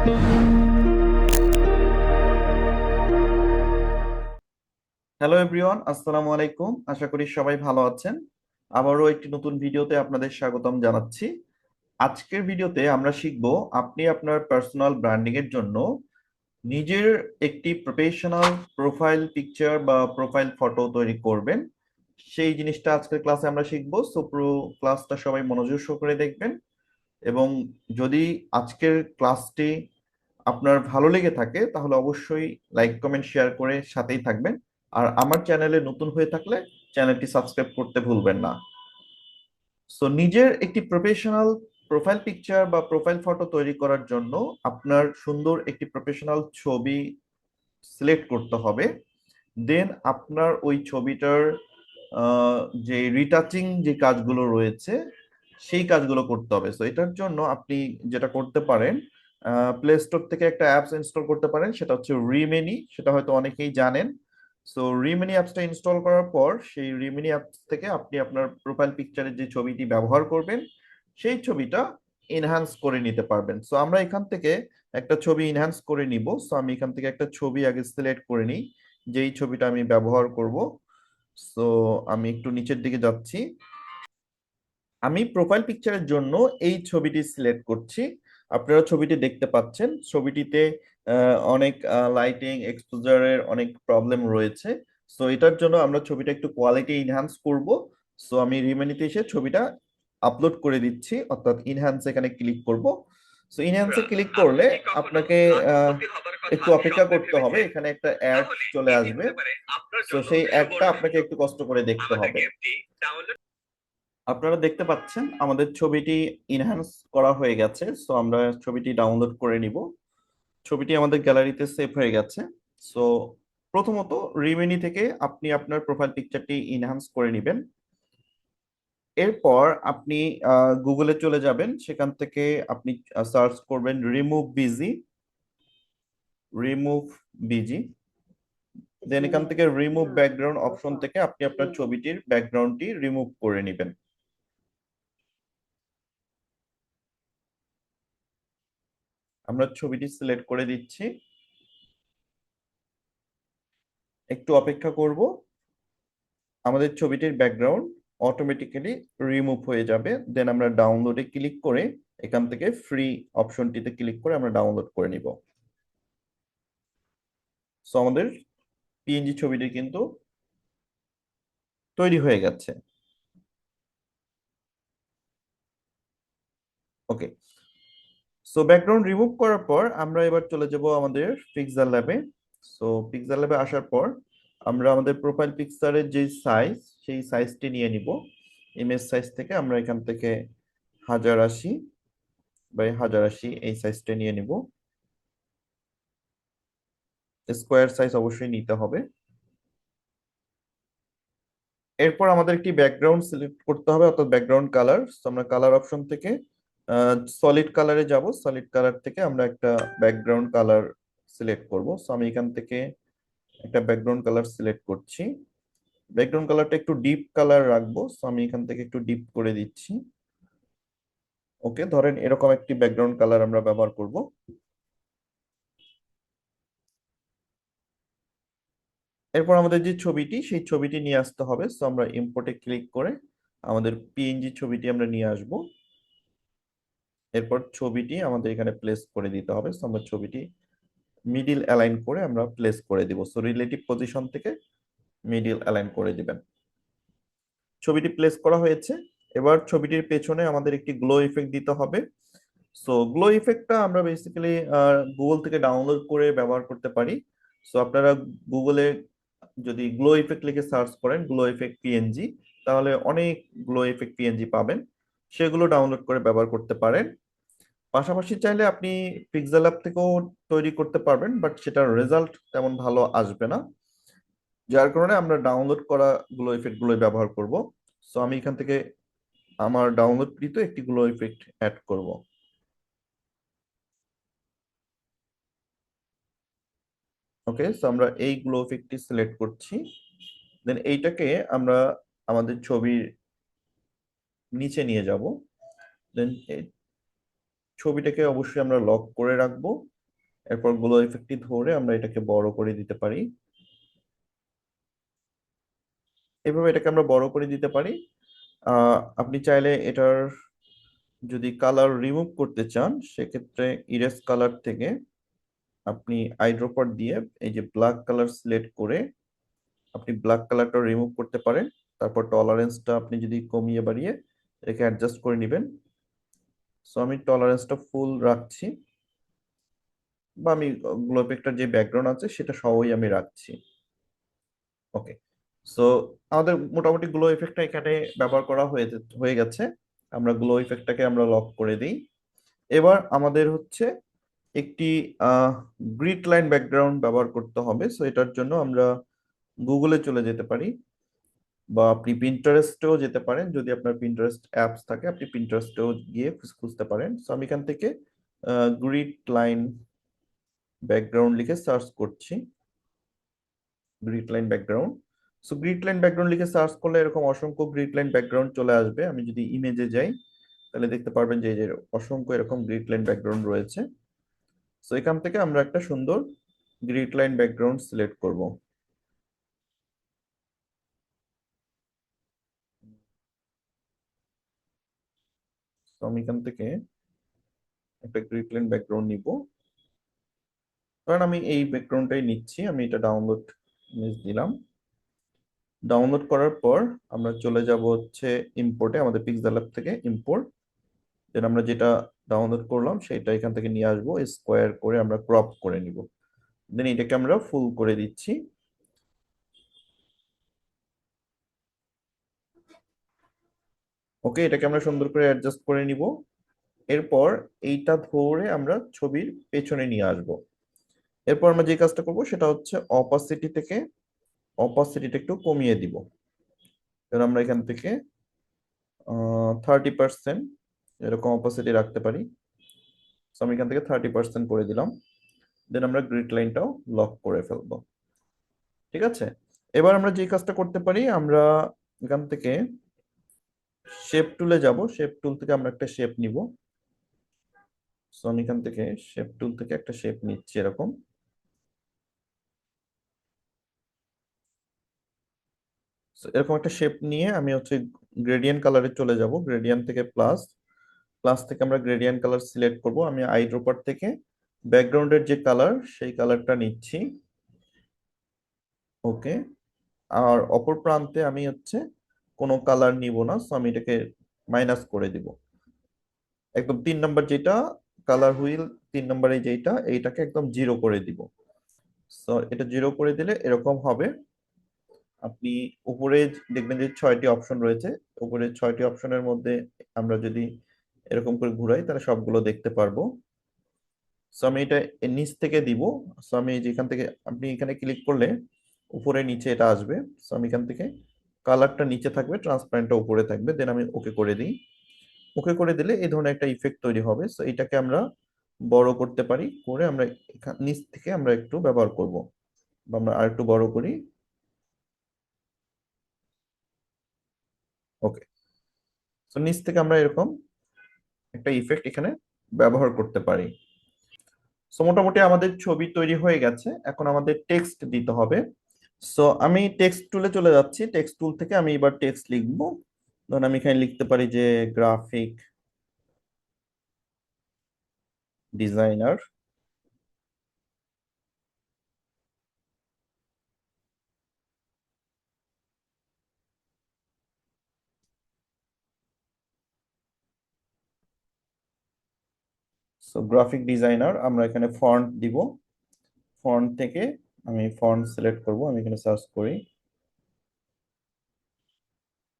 Hello everyone আসসালামু আলাইকুম আশা করি সবাই ভালো আছেন। আবারও একটি নতুন ভিডিওতে আপনাদের স্বাগতম জানাচ্ছি। আজকের ভিডিওতে আমরা শিখব, আপনি আপনার পার্সোনাল ব্র্যান্ডিং এর জন্য নিজের একটি প্রফেশনাল প্রোফাইল পিকচার বা প্রোফাইল ফটো তৈরি করবেন। সেই জিনিসটা আজকের ক্লাসে আমরা শিখব। সো পুরো ক্লাসটা সবাই মনোযোগ সহকারে দেখবেন। এবং যদি আজকের ক্লাসটি আপনার ভালো লেগে থাকে, তাহলে অবশ্যই লাইক, কমেন্ট, শেয়ার করে সাথেই থাকবেন। আর আমার চ্যানেলে নতুন হয়ে থাকলে চ্যানেলটি সাবস্ক্রাইব করতে ভুলবেন না। সো নিজের একটি প্রফেশনাল প্রোফাইল পিকচার বা প্রোফাইল ফটো তৈরি করার জন্য আপনার সুন্দর একটি প্রফেশনাল ছবি সিলেক্ট করতে হবে। দেন আপনার ওই ছবিটার যে রিটাচিং যে কাজগুলো রয়েছে সেই কাজগুলো করতে হবে। সো এটার জন্য আপনি যেটা করতে পারেন প্লে স্টোর থেকে একটা অ্যাপস ইনস্টল করতে পারেন, সেটা হচ্ছে রিমেনি সেটা হয়তো অনেকেই জানেন। সো রিমিনি অ্যাপসটা ইনস্টল করার পর, সেই রিমিনি অ্যাপস থেকে আপনি আপনার প্রোফাইল পিকচারের যে ছবিটি ব্যবহার করবেন, সেই ছবিটা এনহ্যান্স করে নিতে পারবেন। সো আমরা এখান থেকে একটা ছবি এনহ্যান্স করে নিব। সো আমি এখান থেকে একটা ছবি আগে সিলেক্ট করে নিই, যেই ছবিটা আমি ব্যবহার করব। সো আমি একটু নিচের দিকে যাচ্ছি। আমি প্রোফাইল পিকচারের জন্য এই ছবিটি সিলেক্ট করছি। আপনারা ছবিটি দেখতে পাচ্ছেন। ছবিটিতে অনেক লাইটিং এক্সপোজারের অনেক প্রবলেম রয়েছে। সো এটার জন্য আমরা ছবিটা একটু কোয়ালিটি ইনহ্যান্স করব। সো আমি রিমেনিতে এসে ছবিটা আপলোড করে দিচ্ছি। অর্থাৎ ইনহ্যান্স এখানে ক্লিক করব। সো ইনহ্যান্সে ক্লিক করলে আপনাকে একটু অপেক্ষা করতে হবে। এখানে একটা অ্যাড চলে আসবে। তো সেই অ্যাডটা আপনাকে একটু কষ্ট করে দেখতে হবে। আপনারা দেখতে পাচ্ছেন, আমাদের ছবিটি ইনহ্যান্স করা হয়ে গেছে সো আমরা ছবিটি ডাউনলোড করে নিব। ছবিটি আমাদের গ্যালারিতে সেভ হয়ে গেছে। সো প্রথমত রিমেনি থেকে আপনি আপনার প্রোফাইল পিকচারটি ইনহ্যান্স করে নেবেন। এরপর আপনি গুগলে চলে যাবেন, সেখান থেকে আপনি সার্চ করবেন remove BG remove BG then এখান থেকে রিমুভ ব্যাকগ্রাউন্ড অপশন থেকে আপনি আপনার ছবিটির ব্যাকগ্রাউন্ডটি রিমুভ করে নেবেন। আমরা ছবিটি সিলেক্ট করে দিচ্ছি। একটু অপেক্ষা করব। আমাদের ছবিটির ব্যাকগ্রাউন্ড অটোমেটিক্যালি রিমুভ হয়ে যাবে। দেন আমরা ডাউনলোডে ক্লিক করে এখান থেকে ফ্রি অপশনটিতে ক্লিক করে আমরা ডাউনলোড করে নিব। সো আমাদের পিএনজি ছবিটি কিন্তু তৈরি হয়ে গেছে। ওকে সো ব্যাকগ্রাউন্ড রিমুভ করার পর আমরা এবার চলে যাব আমাদের পিক্সার ল্যাবে সো পিক্সার ল্যাবে আসার পর আমরা আমাদের প্রোফাইল পিকচারের যে সাইজ সেই সাইজটি নিয়ে নিব। ইমেজ সাইজ থেকে আমরা এখান থেকে হাজার আশি বাই হাজার আশি এই সাইজটা নিয়ে নিব। স্কোয়ার সাইজ অবশ্যই নিতে হবে। এরপর আমাদের একটি ব্যাকগ্রাউন্ড সিলেক্ট করতে হবে, অর্থাৎ ব্যাকগ্রাউন্ড কালার আমরা কালার অপশন থেকে সলিড কালারে যাব। সলিড কালার থেকে আমরা একটা ব্যাকগ্রাউন্ড কালার সিলেক্ট করব। সো আমি এখান থেকে একটা ব্যাকগ্রাউন্ড কালার সিলেক্ট করছি। ব্যাকগ্রাউন্ড কালারটা একটু ডিপ কালার রাখব। সো আমি এখান থেকে একটু ডিপ করে দিচ্ছি। ওকে ধরেন এরকম একটি ব্যাকগ্রাউন্ড কালার আমরা ব্যবহার করব। এরপর আমাদের যে ছবিটি, সেই ছবিটি নিয়ে আসতে হবে। সো আমরা ইম্পোর্টে ক্লিক করে আমাদের পিএনজি ছবিটি আমরা নিয়ে আসব। এরপর ছবিটি আমাদের এখানে প্লেস করে দিতে হবে। সো আমরা ছবিটি মিডিল অ্যালাইন করে আমরা প্লেস করে দিব। সো রিলেটিভ পজিশন থেকে মিডিল অ্যালাইন করে দিবেন। ছবিটি প্লেস করা হয়েছে। এবার ছবিটির পেছনে আমাদের একটি গ্লো ইফেক্ট দিতে হবে। সো গ্লো ইফেক্টটা আমরা বেসিক্যালি গুগল থেকে ডাউনলোড করে ব্যবহার করতে পারি। সো আপনারা গুগলে যদি গ্লো ইফেক্ট লিখে সার্চ করেন গ্লো ইফেক্ট পিএনজি তাহলে অনেক গ্লো ইফেক্ট পিএনজি পাবেন। সেগুলো ডাউনলোড করে ব্যবহার করতে পারেন। পাশাপাশি চাইলে আপনি পিক্সেল অ্যাপ থেকেও তৈরি করতে পারবেন বাট সেটার রেজাল্ট তেমন ভালো আসবে না। যার কারণে আমরা ডাউনলোড করা গ্লো ইফেক্টগুলো ব্যবহার করব। সো আমি এখান থেকে আমার ডাউনলোড কৃত একটি গ্লো ইফেক্ট অ্যাড করব। ওকে সো আমরা এই গ্লো ইফেক্টটি সিলেক্ট করছি। দেন এইটাকে আমরা আমাদের ছবির নিচে নিয়ে যাব। দেন ছবিটাকে অবশ্যই আমরা লক করে রাখব। এরপর গ্লো ইফেক্টটি ধরে আমরা এটাকে বড় করে দিতে পারি। এভাবে এটাকে আমরা বড় করে দিতে পারি। আপনি চাইলে এটার যদি কালার রিমুভ করতে চান, সেক্ষেত্রে ইরেজ কালার থেকে আপনি আইড্রপার দিয়ে এই যে ব্ল্যাক কালার সিলেক্ট করে আপনি ব্ল্যাক কালারটা রিমুভ করতে পারেন। তারপর টলারেন্সটা আপনি যদি কমিয়ে বাড়িয়ে এটাকে অ্যাডজাস্ট করে নেবেন। সো আমি টলারেন্সটা ফুল রাখছি বা আমি গ্লোপেকটার যে ব্যাকগ্রাউন্ড আছে সেটা সবই আমি রাখছি। ওকে সো আমাদের মোটামুটি গ্লো ইফেক্টটা এখানে ব্যবহার করা হয়ে হয়ে গেছে। আমরা গ্লো ইফেক্টটাকে আমরা লক করে দিই। এবার আমাদের হচ্ছে একটি গ্রিড লাইন ব্যাকগ্রাউন্ড ব্যবহার করতে হবে। সো এটার জন্য আমরা গুগলে চলে যেতে পারি। বা আপনি পিন্টারেস্টেও যেতে পারেন, যদি আপনার পিন্টারেস্ট অ্যাপস থাকে, আপনি পিন্টারেস্টেও গিয়ে খুঁজতে পারেন। সো আমি এখান থেকে গ্রিড লাইন ব্যাকগ্রাউন্ড লিখে সার্চ করছি। Grid line background so grid line background লিখে সার্চ করলে এরকম অসংখ্য গ্রিড লাইন ব্যাকগ্রাউন্ড চলে আসবে। আমি যদি ইমেজে যাই, তাহলে দেখতে পারবেন যে অসংখ্য এরকম গ্রিড লাইন ব্যাকগ্রাউন্ড রয়েছে। সো এখান থেকে আমরা একটা সুন্দর গ্রিড লাইন ব্যাকগ্রাউন্ড সিলেক্ট করব। তো আমি এখান থেকে একটা গ্রিড লাইন ব্যাকগ্রাউন্ড নিব। কারণ আমি এই ব্যাকগ্রাউন্ডটাই নিচ্ছি, আমি এটা ডাউনলোড ইমেজ দিলাম। ডাউনলোড করার পর আমরা চলে যাব হচ্ছে ইম্পোর্টে আমাদের পিক্সেল ল্যাব থেকে ইম্পোর্ট দেন আমরা যেটা ডাউনলোড করলাম, সেটা এখান থেকে নিয়ে আসব স্কোয়ার করে আমরা ক্রপ করে নিব। দেন এটাকে আমরা ফুল করে দিচ্ছি। ওকে এটাকে আমরা সুন্দর করে অ্যাডজাস্ট করে নিব। এরপর এইটা ধরে আমরা ছবির পেছনে নিয়ে আসব। এরপর আমরা যে কাজটা করব সেটা হচ্ছে অপাসিটি থেকে অপাসিটিটা একটু কমিয়ে দিব। কারণ আমরা এখান থেকে থার্টি পার্সেন্ট এরকম অপাসিটি রাখতে পারি। সো আমি এখান থেকে থার্টি পার্সেন্ট করে দিলাম। দেন আমরা গ্রিড লাইনটাও লক করে ফেলব। ঠিক আছে? এবার আমরা যে কাজটা করতে পারি, আমরা এখান থেকে শেপ টুলে যাব। শেপ টুল থেকে আমরা একটা শেপ নিব। সো আমি এখান থেকে শেপ টুল থেকে একটা শেপ নিচ্ছি এরকম। এরকম একটা শেপ নিয়ে আমি হচ্ছে গ্রেডিয়েন্ট কালারে চলে যাব। গ্রেডিয়েন্ট থেকে প্লাস প্লাস থেকে আমরা গ্রেডিয়েন্ট কালার সিলেক্ট করব। আমি আইড্রোপার থেকে ব্যাকগ্রাউন্ডের যে কালার সেই কালারটা নিচ্ছি। ওকে আর অপর প্রান্তে আমি হচ্ছে কোনো কালার নিব না সো আমি এটাকে মাইনাস করে দিব। একদম তিন নম্বর যেটা কালার হুইল তিন নম্বরে যেটা, এইটাকে একদম জিরো করে দিব। সো এটা জিরো করে দিলে এরকম হবে। আপনি উপরে দেখবেন যে ছয়টি অপশন রয়েছে, উপরে ছয়টি অপশনের মধ্যে আমরা যদি এরকম করে ঘুরাই, তাহলে সবগুলো দেখতে পারব। সো আমি এটা নিচ থেকে দিব। সো আমি যেখান থেকে, আপনি এখানে ক্লিক করলে উপরে নিচে এটা আসবে। সো আমি এখান থেকে কালারটা নিচে থাকবে ট্রান্সপারেন্টটা উপরে থাকবে দেন আমি ওকে করে দিই। ওকে করে দিলে এই ধরনের একটা ইফেক্ট তৈরি হবে। সো এটাকে আমরা বড় করতে পারি, করে আমরা নিচ থেকে আমরা একটু ব্যবহার করব। বা আমরা আর একটু বড় করি। ওকে তো নিচ থেকে আমরা এরকম একটা ইফেক্ট এখানে ব্যবহার করতে পারি। সো মোটামুটি আমাদের ছবি তৈরি হয়ে গেছে। এখন আমাদের টেক্সট দিতে হবে। সো আমি টেক্সট টুলে চলে যাচ্ছি। টেক্সট টুল থেকে আমি এবার টেক্সট লিখব। ধরুন আমি এখানে লিখতে পারি যে graphic designer so graphic designer আমরা এখানে ফন্ট দিব। ফন্ট থেকে আমি ফন্ট সিলেক্ট করব, আমি এখানে সার্চ করি।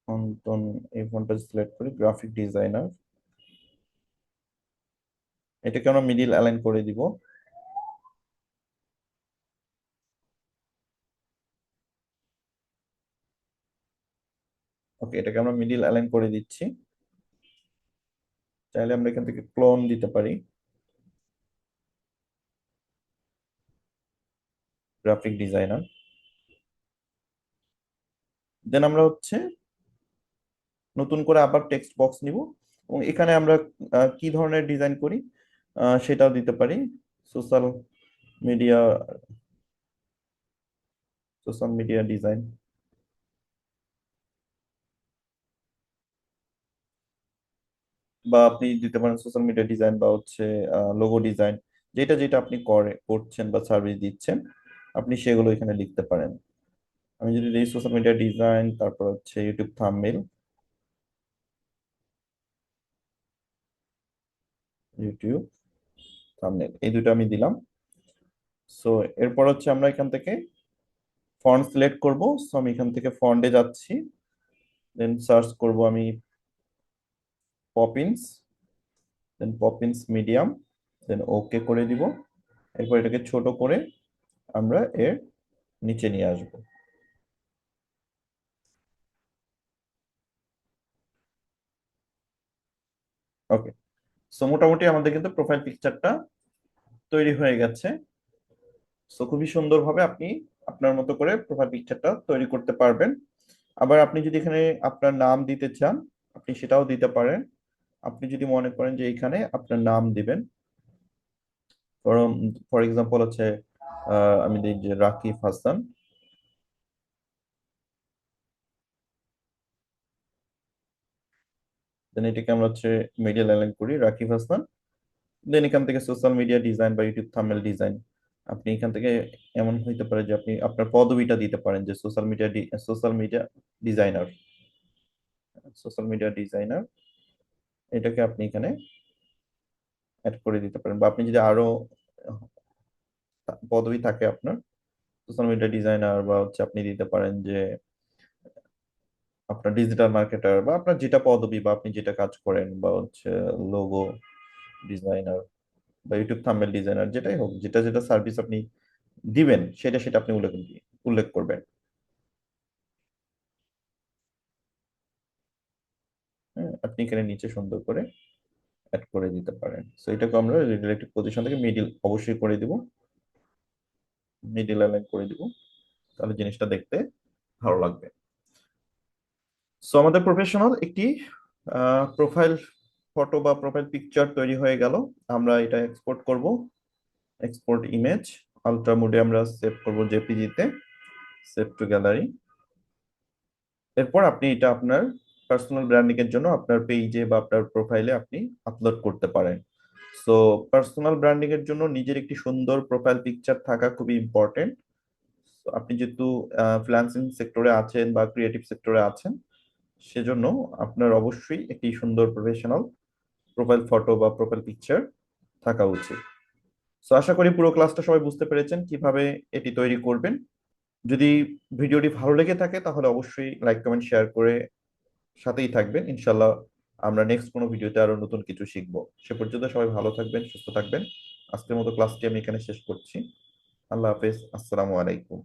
ফন্টন এই ফন্টটা সিলেক্ট করি গ্রাফিক ডিজাইনার এটাকে আমরা মিডিল অ্যালাইন করে দিব। ওকে এটাকে আমরা মিডিল অ্যালাইন করে দিচ্ছি। চাইলে আমরা এখান থেকে ক্লোন দিতে পারি। গ্রাফিক ডিজাইনার দেন আমরা হচ্ছে নতুন করে আবার টেক্সট বক্স নিব এবং এখানে আমরা কি ধরনের ডিজাইন করি? সেটাও দিতে পারি। Social media social media design বা আপনি দিতে পারেন সোশ্যাল মিডিয়া ডিজাইন বা হচ্ছে লোগো ডিজাইন যেটা যেটা আপনি করে, করছেন বা সার্ভিস দিচ্ছেন। আপনি সেগুলো এখানে লিখতে পারেন। আমি যদি দিই সোশ্যাল মিডিয়া ডিজাইন তারপর হচ্ছে ইউটিউব থাম্বনেল ইউটিউব থাম্বনেল এই দুটো আমি দিলাম। সো এরপর হচ্ছে আমরা এখান থেকে ফন্ট সিলেক্ট করব। সো আমি এখান থেকে ফন্টে যাচ্ছি। দেন সার্চ করব আমি Poppins then Poppins medium then okay করে দিব। এরপর এটাকে ছোট করে আমরা এর নিচে নিয়ে আসব। ওকে সো মোটামুটি আমাদের কিন্তু প্রোফাইল পিকচারটা তৈরি হয়ে গেছে। সো খুবই সুন্দরভাবে আপনি আপনার মতো করে প্রোফাইল পিকচারটা তৈরি করতে পারবেন। আবার আপনি যদি এখানে আপনার নাম দিতে চান, আপনি সেটাও দিতে পারেন। আপনি যদি মনে করেন যে এখানে আপনার নাম দিবেন ফর এক্সাম্পল হচ্ছে আমি দিই যে রাকিব হাসান। দেন এটাকে আমরা হচ্ছে মিডিয়া লাইন করি, রাকিব হাসান। দেন এখান থেকে সোশ্যাল মিডিয়া ডিজাইন বা ইউটিউব থাম্বনেল ডিজাইন আপনি এখান থেকে এমন হইতে পারে যে আপনি আপনার পদবিটা দিতে পারেন যে social media social media designer social media designer এটাকে আপনি এখানে অ্যাড করে দিতে পারেন। বা আপনি যদি আরও পদবি থাকে আপনার। সোশ্যাল মিডিয়া ডিজাইনার বা হচ্ছে আপনি দিতে পারেন যে, আপনার ডিজিটাল মার্কেটার বা আপনার যেটা পদবি বা আপনি যেটা কাজ করেন বা হচ্ছে লোগো ডিজাইনার বা ইউটিউব থাম্বনেল ডিজাইনার যেটাই হোক, যেটা যেটা সার্ভিস আপনি দিবেন, সেটা সেটা আপনি উল্লেখ উল্লেখ করবেন। হ্যাঁ আপনি এখানে নিচে সুন্দর করে অ্যাড করে দিতে পারেন। সো এটাকে আমরা রিলেটিভ পজিশন থেকে মিডিল অবশ্যই করে দিব। মিডিল অ্যালাইন করে দিব। তাহলে জিনিসটা দেখতে ভালো লাগবে। সো আমাদের প্রফেশনাল একটি প্রোফাইল ফটো বা প্রোফাইল পিকচার তৈরি হয়ে গেল। আমরা এটা এক্সপোর্ট করব। এক্সপোর্ট ইমেজ আলট্রা মোডে আমরা সেভ করব জেপিজিতে সেভ টু গ্যালারি এরপর আপনি এটা আপনার পার্সোনাল ব্র্যান্ডিং এর জন্য আপনার পেজে বা আপনার প্রোফাইলে আপনি আপলোড করতে পারেন। সো পার্সোনাল ব্র্যান্ডিং এর জন্য নিজের একটি সুন্দর প্রোফাইল পিকচার থাকা খুবই ইম্পর্টেন্ট আপনি যেহেতু ফ্রিল্যান্সিং সেক্টরে আছেন বা ক্রিয়েটিভ সেক্টরে আছেন, সেজন্য আপনার অবশ্যই একটি সুন্দর প্রফেশনাল প্রোফাইল ফটো বা প্রোফাইল পিকচার থাকা উচিত। সো আশা করি পুরো ক্লাসটা সবাই বুঝতে পেরেছেন কীভাবে এটি তৈরি করবেন। যদি ভিডিওটি ভালো লেগে থাকে তাহলে অবশ্যই লাইক কমেন্ট শেয়ার করে সাথেই থাকবেন। ইনশাল্লাহ আমরা নেক্সট কোনো ভিডিওতে আরও নতুন কিছু শিখব। সে পর্যন্ত সবাই ভালো থাকবেন, সুস্থ থাকবেন। আজকের মতো ক্লাসটি আমি এখানে শেষ করছি। আল্লাহ হাফেজ, আসসালামু আলাইকুম।